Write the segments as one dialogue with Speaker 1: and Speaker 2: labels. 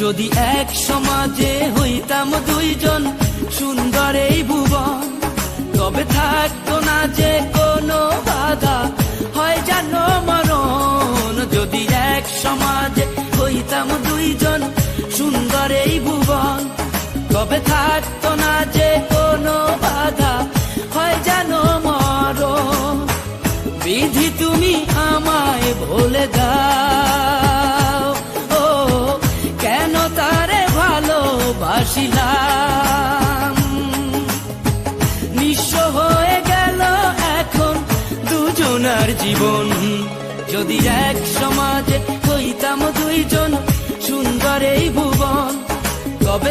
Speaker 1: যদি এক সমাজে হইতাম দুইজন সুন্দর এই ভুবন, তবে থাকতো না যে কোনো বাধা, হয় জানো মরণ। যদি এক সমাজে হইতাম দুইজন সুন্দর এই ভুবন, তবে থাকতো না যে কোনো বাধা। জীবন। যদি এক সমাজে হইতাম দুইজন সুন্দর এই ভুবন তবে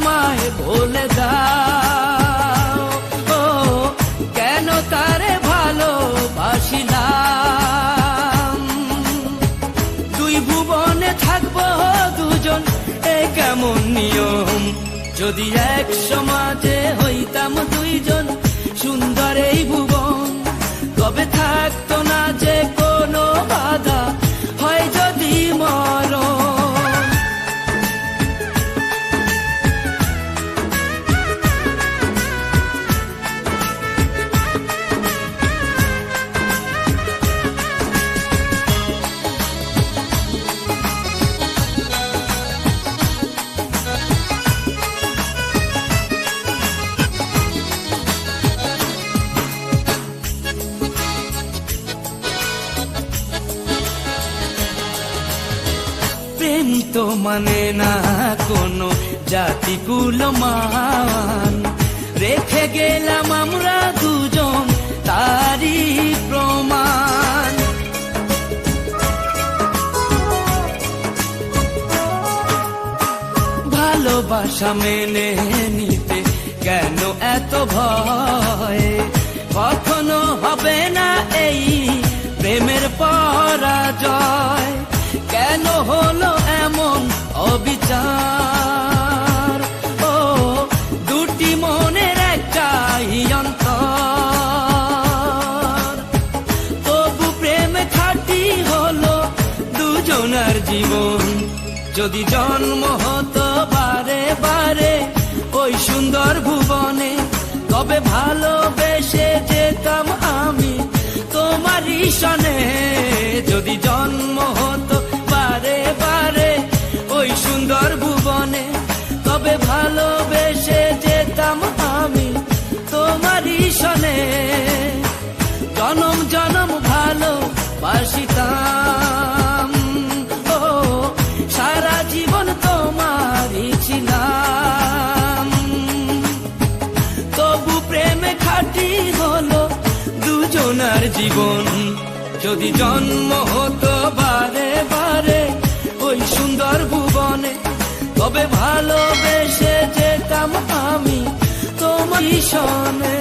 Speaker 1: আমায় বলে দাও। ও, কেন তারে ভালোবাসিলাম? দুই ভুবনে থাকব দুজন, এ কেমন নিয়ম? যদি এক সমাজে প্রেম তো মানে না কোনো জাতি মান। রেখে গেলাম আমরা দুজন তারই প্রমাণ। ভালোবাসা মেনে নিতে কেন এত ভয়? কখনো হবে না এই দুজনার জীবন। যদি জন্ম হতো বারে বারে ওই সুন্দর ভুবনে, তবে ভালোবেসে যেতাম আমি তোমারই সনে। যদি জন্ম হতো বারে বারে ওই সুন্দর ভুবনে, তবে ভালোবেসে যেতাম আমি তোমারই সনে। জনম জনম ভালো বাসিতাম খাটি হলো দুজনার জীবন। যদি জন্ম হতো বারে বারে ওই সুন্দর ভুবনে, তবে ভালোবেসে যেতাম আমি তোমার সনে